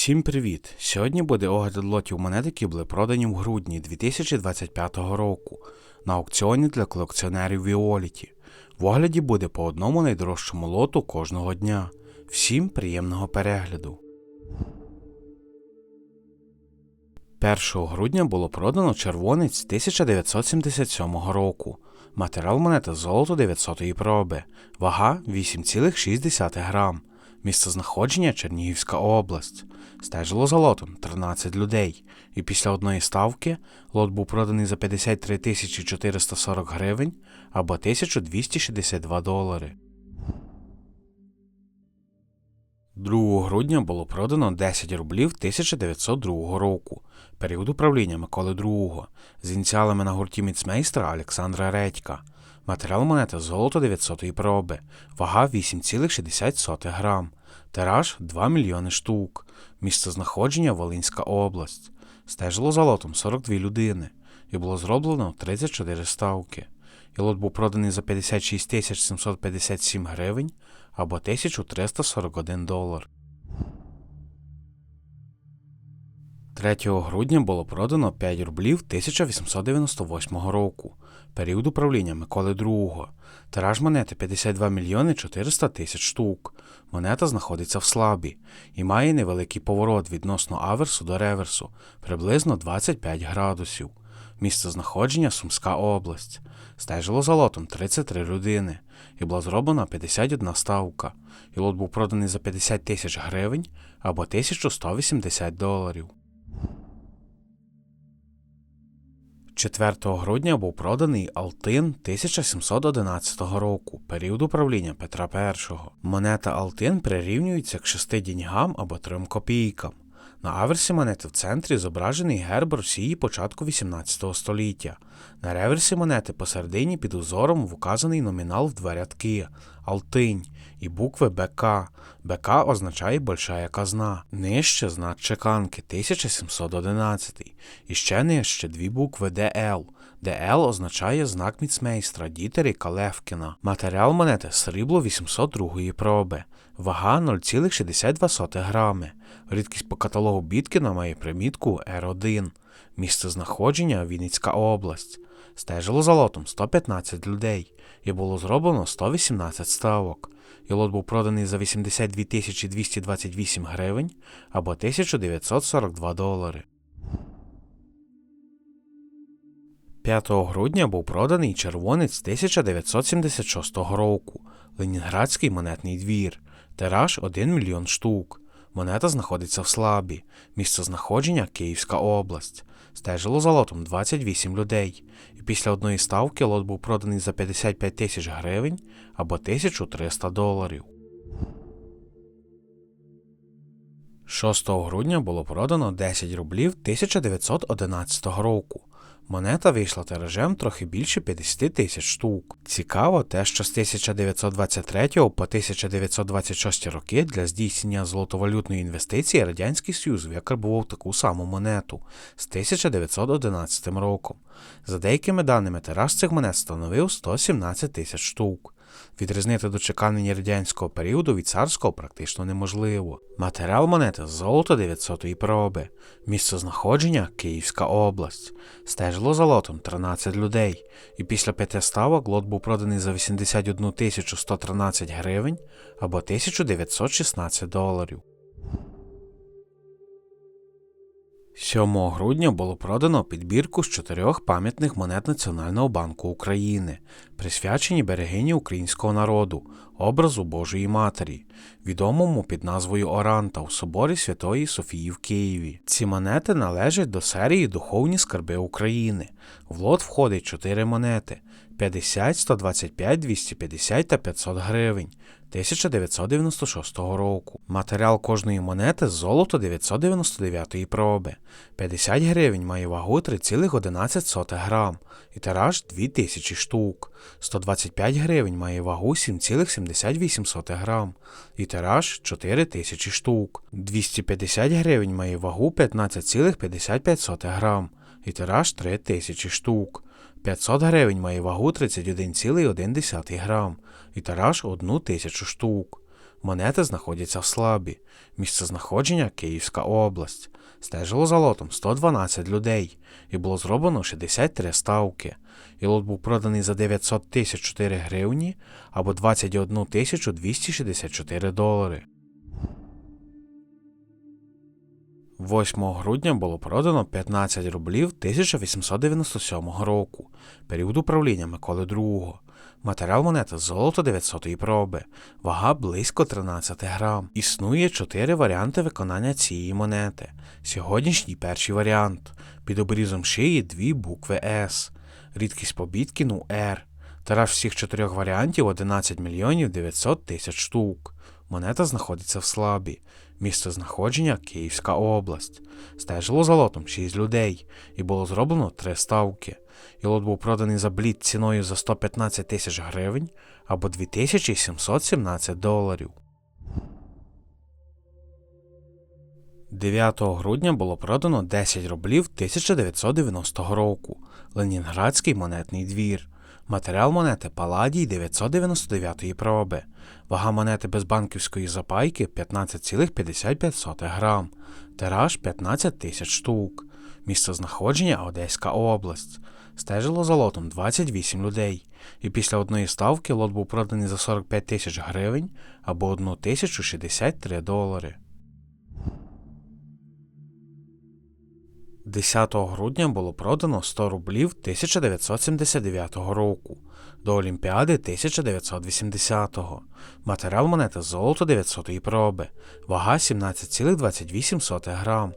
Всім привіт! Сьогодні буде огляд лотів монет, які були продані в грудні 2025 року на аукціоні для колекціонерів Віоліті. В огляді буде по одному найдорожчому лоту кожного дня. Всім приємного перегляду. 1 грудня було продано червонець 1977 року. Матеріал монети золото 900 проби, вага 8,6 грам. Місце знаходження Чернігівська область. Стежило за лотом 13 людей. І після одної ставки лот був проданий за 53 тисячі 440 гривень або 1262 долари. 2 грудня було продано 10 рублів 1902 року, період управління Миколи II, з ініціалами на гурті міцмейстра Олександра Редька. Матеріал монети золото 900 проби, вага 8,60 грам, тираж 2 мільйони штук, місце знаходження Волинська область. Стежило за лотом 42 людини і було зроблено 34 ставки. І лот був проданий за 56 757 гривень або 1341 долар. 3 грудня було продано 5 рублів 1898 року, період управління Миколи II. Тираж монети 52 мільйони 400 тисяч штук. Монета знаходиться в слабі і має невеликий поворот відносно аверсу до реверсу приблизно 25 градусів. Місце знаходження Сумська область. Стежило за лотом 33 людини і була зроблена 51 ставка. І лот був проданий за 50 тисяч гривень або 1180 доларів. 4 грудня був проданий Алтин 1711 року, період управління Петра І. Монета Алтин прирівнюється к 6 діньгам або 3 копійкам. На аверсі монети в центрі зображений герб Росії початку 18 століття. На реверсі монети посередині під узором вказаний номінал в два рядки Алтинь і букви БК. БК означає большая казна. Нижче знак чеканки 1711. І ще нижче дві букви ДЛ. ДЛ означає знак міцмейстра Дітері Калевкіна. Матеріал монети срібло 802 проби. Вага 0,62 грами. Рідкість по каталогу Біткіна має примітку R1. Місце знаходження Вінницька область. Стежило за лотом 115 людей і було зроблено 118 ставок. І лот був проданий за 82 228 гривень або 1942 долари. 5 грудня був проданий червонець 1976 року, Ленінградський монетний двір, тираж 1 мільйон штук. Монета знаходиться в слабі, місце знаходження Київська область. Стежило за лотом 28 людей, і після одної ставки лот був проданий за 55 тисяч гривень або 1300 доларів. 6 грудня було продано 10 рублів 1911 року. Монета вийшла тиражем трохи більше 50 тисяч штук. Цікаво те, що з 1923 по 1926 роки для здійснення золотовалютної інвестиції Радянський Союз викарбував таку саму монету з 1911 роком. За деякими даними, тираж цих монет становив 117 тисяч штук. Відрізнити дочекання радянського періоду від царського практично неможливо. Матеріал монети золото 900-ї проби, місце знаходження Київська область. Стежило за лотом 13 людей, і після п'яти ставок лот був проданий за 81 113 гривень або 1916 доларів. 7 грудня було продано підбірку з чотирьох пам'ятних монет Національного банку України, присвячені берегині українського народу, образу Божої Матері, відомому під назвою Оранта у соборі Святої Софії в Києві. Ці монети належать до серії Духовні скарби України. В лот входить чотири монети: 50, 125, 250 та 500 гривень. 1996 року. Матеріал кожної монети золото 999 проби. 50 гривень має вагу 3,11 грам і тираж 2000 штук. 125 гривень має вагу 7,78 грам і тираж 4000 штук. 250 гривень має вагу 15,55 грам і тираж 3000 штук. 500 гривень має вагу 31,1 грам і тираж 1 тисячу штук. Монети знаходяться в слабі. Місце знаходження Київська область. Стежило за лотом 112 людей, і було зроблено 63 ставки. І лот був проданий за 900 тисяч 4 гривні або 21 тисячу 264 долари. 8 грудня було продано 15 рублів 1897 року, період управління Миколи II. Матеріал монети золото 900-ї проби, вага близько 13 грам. Існує 4 варіанти виконання цієї монети. Сьогоднішній перший варіант. Під обрізом шиї дві букви С, рідкість побіткіну R. Тираж всіх чотирьох варіантів 11 мільйонів 900 тисяч штук. Монета знаходиться в слабі. Місце знаходження Київська область. Стежило за лотом 6 людей, і було зроблено 3 ставки. І лот був проданий за блід ціною за 115 тисяч гривень або 2717 доларів. 9 грудня було продано 10 рублів 1990 року. Ленінградський монетний двір. Матеріал монети Паладій 999 проби. Вага монети без банківської запайки 15,55 грам. Тираж 15 тисяч штук. Місце знаходження Одеська область. Стежило за лотом 28 людей. І після одної ставки лот був проданий за 45 тисяч гривень або 1063 долари. 10 грудня було продано 100 рублів 1979 року до Олімпіади 1980-го. Матеріал монети золото 900-ї проби, вага 17,28 грам.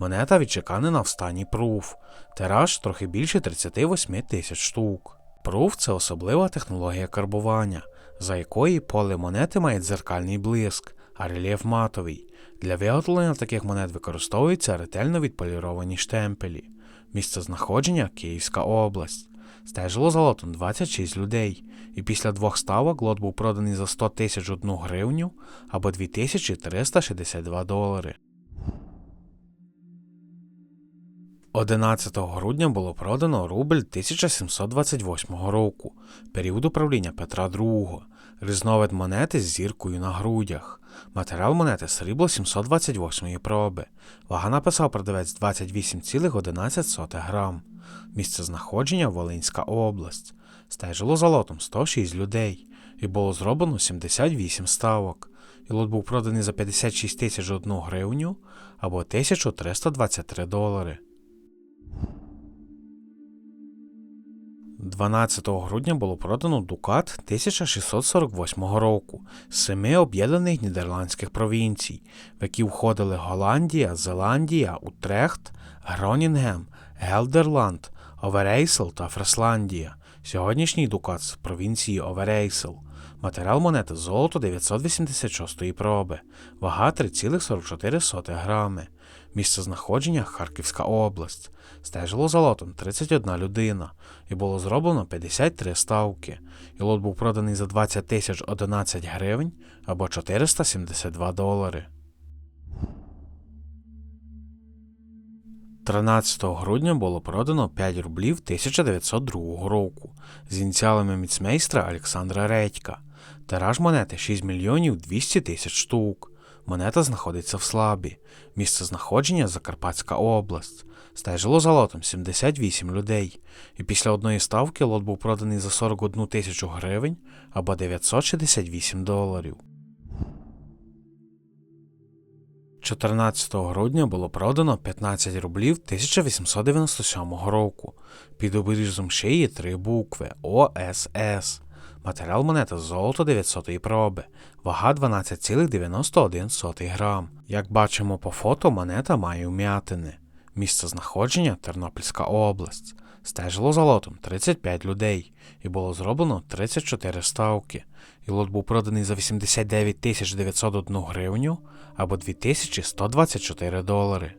Монета відчеканена в стані пруф. Тираж трохи більше 38 тисяч штук. Пруф це особлива технологія карбування, за якої поле монети має дзеркальний блиск, а рельєф матовий. Для виготовлення таких монет використовуються ретельно відполіровані штемпелі. Місце знаходження Київська область. Стежило за лотом 26 людей, і після двох ставок лот був проданий за 100 тисяч одну гривню або 2362 долари. 11 грудня було продано рубль 1728 року, період управління Петра II, різновид монети з зіркою на грудях. Матеріал монети срібло 728 проби. Вага написав продавець 28,11 грам. Місце знаходження Волинська область. Стежило за лотом 106 людей, і було зроблено 78 ставок. І лот був проданий за 56 тисяч одну гривню або 1323 долари. 12 грудня було продано Дукат 1648 року з семи об'єднаних нідерландських провінцій, в які входили Голландія, Зеландія, Утрехт, Гронінгем, Гелдерланд, Оверейсел та Фресландія. Сьогоднішній Дукат з провінції Оверейсел. Матеріал монети золото 986 проби, вага 3,44 грами. Місце знаходження Харківська область. Стежило за лотом 31 людина, і було зроблено 53 ставки. І лот був проданий за 20 тисяч 11 гривень або 472 долари. 13 грудня було продано 5 рублів 1902 року з ініціалами міцмейстра Олександра Редька. Тираж монети 6 мільйонів 200 тисяч штук. Монета знаходиться в слабі. Місце знаходження Закарпатська область. Стежило за лотом 78 людей. І після одної ставки лот був проданий за 41 тисячу гривень або 968 доларів. 14 грудня було продано 15 рублів 1897 року. Під обрізом шиї три букви ОСС. Матеріал монети золото 900 проби, вага 12,91 грам. Як бачимо по фото, монета має вм'ятини. Місце знаходження Тернопільська область. Стежило за лотом 35 людей, і було зроблено 34 ставки. І лот був проданий за 89 901 гривню або 2124 долари.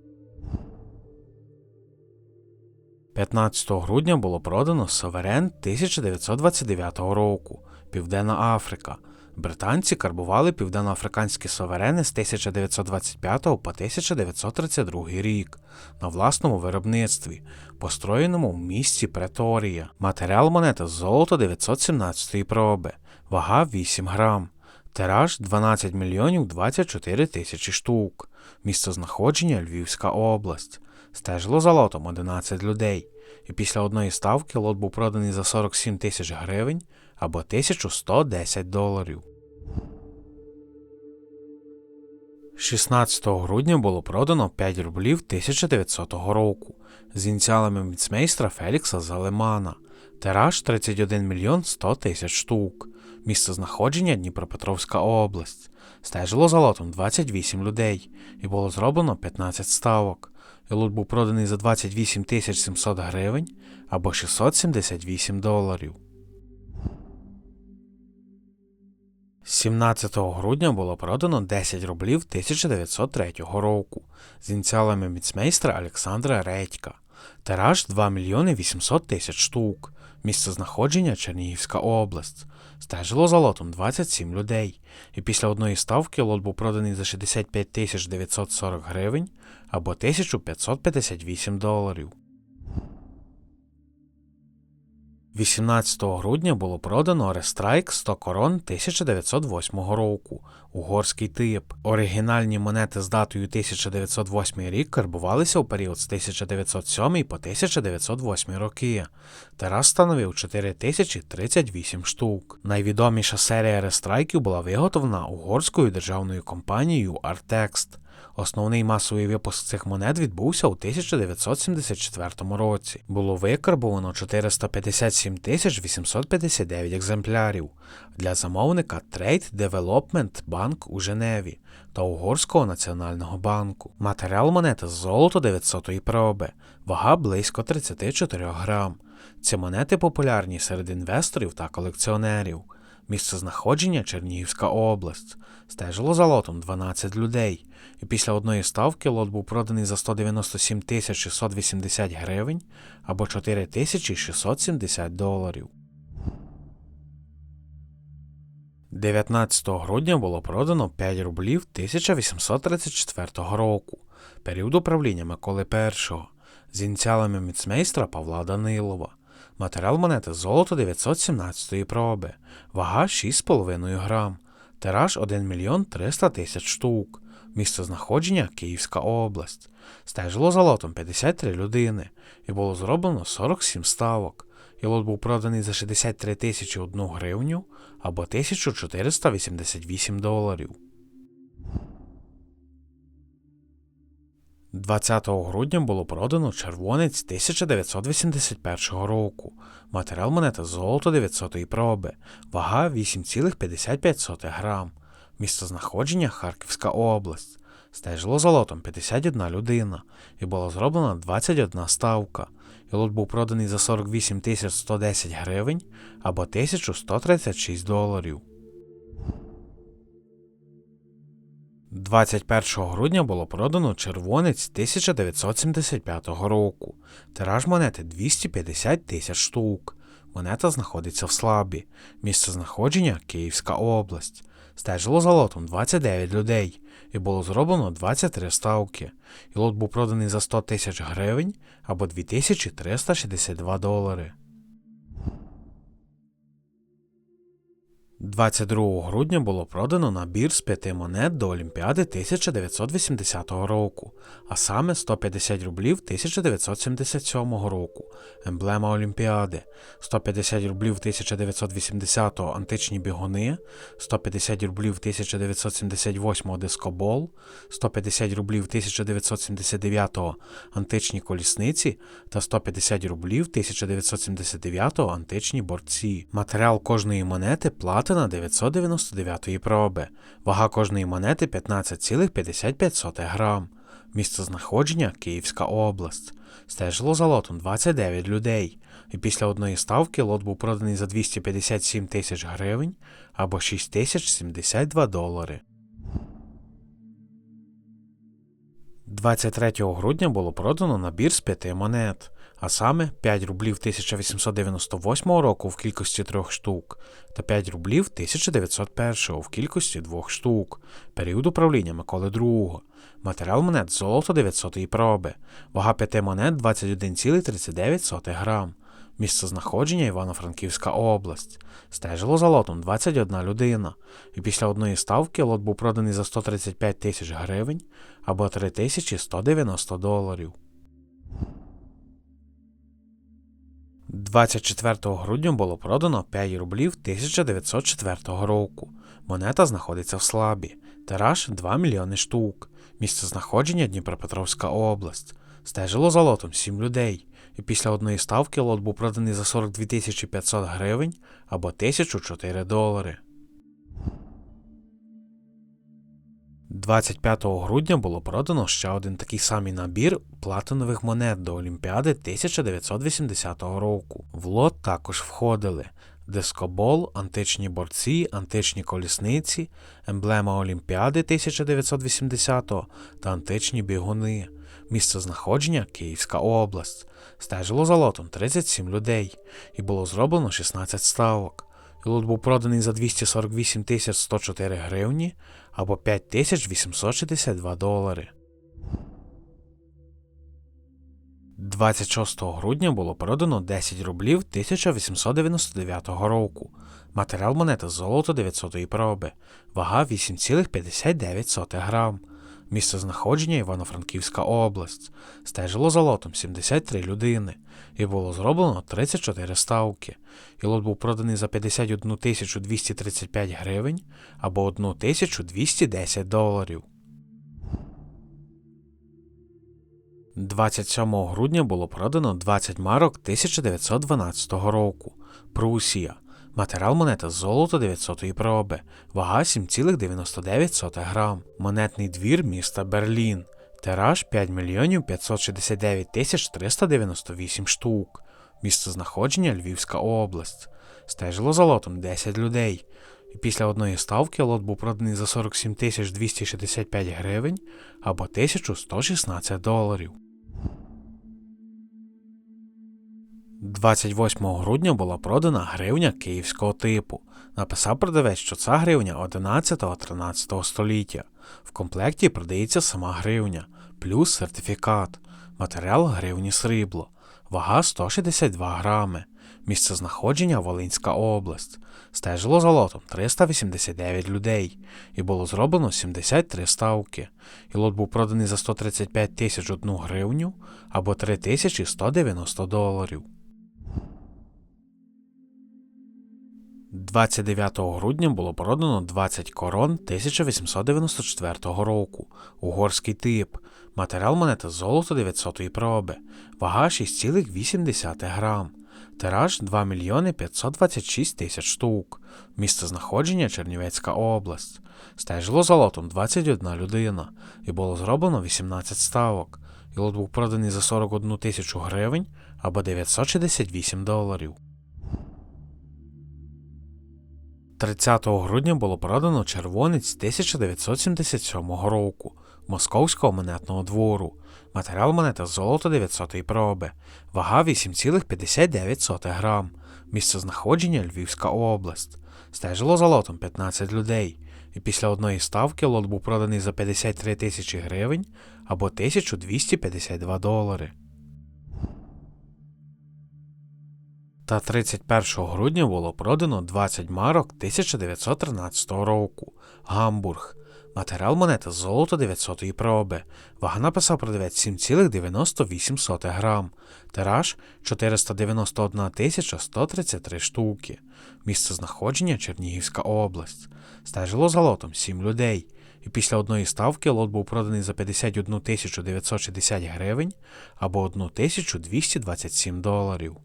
15 грудня було продано Соверен 1929 року, Південна Африка. Британці карбували південноафриканські суверени з 1925 по 1932 рік на власному виробництві, построєному в місті Преторія. Матеріал монети золото 917 проби, вага 8 грам. Тираж 12 мільйонів 24 тисячі штук. Місце знаходження Львівська область. Стежило за лотом 11 людей. І після одної ставки лот був проданий за 47 тисяч гривень або 1110 доларів. 16 грудня було продано 5 рублів 1900 року з ініціалами міцмейстра Фелікса Залемана. Тираж 31 мільйон 100 тисяч штук. Місце знаходження Дніпропетровська область. Стежило за лотом 28 людей і було зроблено 15 ставок. Лот був проданий за 28 тисяч 700 гривень або 678 доларів. 17 грудня було продано 10 рублів 1903 року з ініціалами міцмейстра Олександра Редька. Тираж 2 мільйони 800 тисяч штук. Місце знаходження Чернігівська область. Стежило за лотом 27 людей. І після одної ставки лот був проданий за 65 940 гривень або 1558 доларів. 18 грудня було продано Рестрайк 100 корон 1908 року, угорський тип. Оригінальні монети з датою 1908 рік карбувалися у період з 1907 по 1908 роки. Тарас становив 4038 штук. Найвідоміша серія рестрайків була виготовлена угорською державною компанією Artext. Основний масовий випуск цих монет відбувся у 1974 році. Було викарбовано 457 859 екземплярів для замовника Trade Development Bank у Женеві та Угорського національного банку. Матеріал монети з золото 900 проби, вага близько 34 грам. Ці монети популярні серед інвесторів та колекціонерів. Місце знаходження Чернігівська область. Стежило за лотом 12 людей, і після одної ставки лот був проданий за 197 680 гривень або 4670 доларів. 19 грудня було продано 5 рублів 1834 року, період управління Миколи І, з ініціалами міцмейстра Павла Данилова. Матеріал монети золото 917 проби, вага 6,5 грам, тираж 1 мільйон 300 тисяч штук, місце знаходження Київська область. Стежило за лотом 53 людини і було зроблено 47 ставок. І лот був проданий за 63 тисячі 1 гривню або 1488 доларів. 20 грудня було продано червонець 1981 року. Матеріал монети золото 900 проби, вага 8,55 грам. Місце знаходження Харківська область. Стежило за лотом 51 людина і було зроблено 21 ставка. І лот був проданий за 48 110 гривень або 1136 доларів. 21 грудня було продано червонець 1975 року. Тираж монети 250 тисяч штук. Монета знаходиться в слабі. Місце знаходження Київська область. Стежило за лотом 29 людей і було зроблено 23 ставки. І лот був проданий за 100 тисяч гривень або 2362 долари. 22 грудня було продано набір з п'яти монет до Олімпіади 1980 року, а саме 150 рублів 1977 року, емблема Олімпіади, 150 рублів 1980-го античні бігуни, 150 рублів 1978-го дискобол, 150 рублів 1979-го античні колісниці та 150 рублів 1979-го античні борці. Матеріал кожної монети плат платина 999 проби, вага кожної монети 15,55 грам. Місце знаходження Київська область. Стежило за лотом 29 людей, і після одної ставки лот був проданий за 257 тисяч гривень або 6072 долари. 23 грудня було продано набір з п'яти монет а саме 5 рублів 1898 року в кількості 3 штук та 5 рублів 1901 в кількості 2 штук, період управління Миколи II. Матеріал монет золото 900 проби, вага 5 монет 21,39 грам. Місце знаходження Івано-Франківська область. Стежило за лотом 21 людина, і після одної ставки лот був проданий за 135 тисяч гривень або 3190 доларів. 24 грудня було продано 5 рублів 1904 року. Монета знаходиться в слабі. Тираж 2 мільйони штук. Місце знаходження Дніпропетровська область. Стежило за лотом 7 людей. І після одної ставки лот був проданий за 42 500 гривень або 1004 долари. 25 грудня було продано ще один такий самий набір платинових монет до Олімпіади 1980 року. В лот також входили дискобол, античні борці, античні колісниці, емблема Олімпіади 1980 та античні бігуни. Місце знаходження Київська область. Стежило за лотом 37 людей і було зроблено 16 ставок. І лот був проданий за 248 104 гривні або 5862 долари. 26 грудня було продано 10 рублів 1899 року. Матеріал монети золото 900 проби, вага 8,59 грам. Місце знаходження Івано-Франківська область. Стежило за лотом 73 людини, і було зроблено 34 ставки. І лот був проданий за 51 235 гривень або 1210 доларів. 27 грудня було продано 20 марок 1912 року. Прусія. Матеріал монета золото 900-ї проби, вага 7,99 грам. Монетний двір міста Берлін. Тираж 5 мільйонів 569 тисяч 398 штук. Місце знаходження Львівська область. Стежило за лотом 10 людей. І після одної ставки лот був проданий за 47 тисяч 265 гривень або 1116 доларів. 28 грудня була продана гривня київського типу. Написав продавець, що ця гривня 11-13 століття. В комплекті продається сама гривня, плюс сертифікат, матеріал гривні срібло, вага 162 грами, місце знаходження Волинська область. Стежило за лотом 389 людей, і було зроблено 73 ставки. І лот був проданий за 135 тисяч одну гривню або 3190 доларів. 29 грудня було продано 20 корон 1894 року, угорський тип, матеріал монети золото 900 проби, вага 6,8 грам, тираж 2 мільйони 526 тисяч штук, місце знаходження Чернівецька область. Стежило за лотом 21 людина, і було зроблено 18 ставок, і лот був проданий за 41 тисячу гривень або 968 доларів. 30 грудня було продано червонець 1977 року Московського монетного двору. Матеріал монета золото 900 проби, вага 8,59 грам, місце знаходження Львівська область. Стежило за лотом 15 людей, і після одної ставки лот був проданий за 53 тисячі гривень або 1252 долари. Та 31 грудня було продано 20 марок 1913 року. Гамбург. Матеріал монети золото 900-ї проби. Вага написав продавець 7,98 грам. Тираж 491 133 штуки. Місце знаходження Чернігівська область. Стежило за лотом 7 людей. І після одної ставки лот був проданий за 51 960 гривень або 1227 доларів.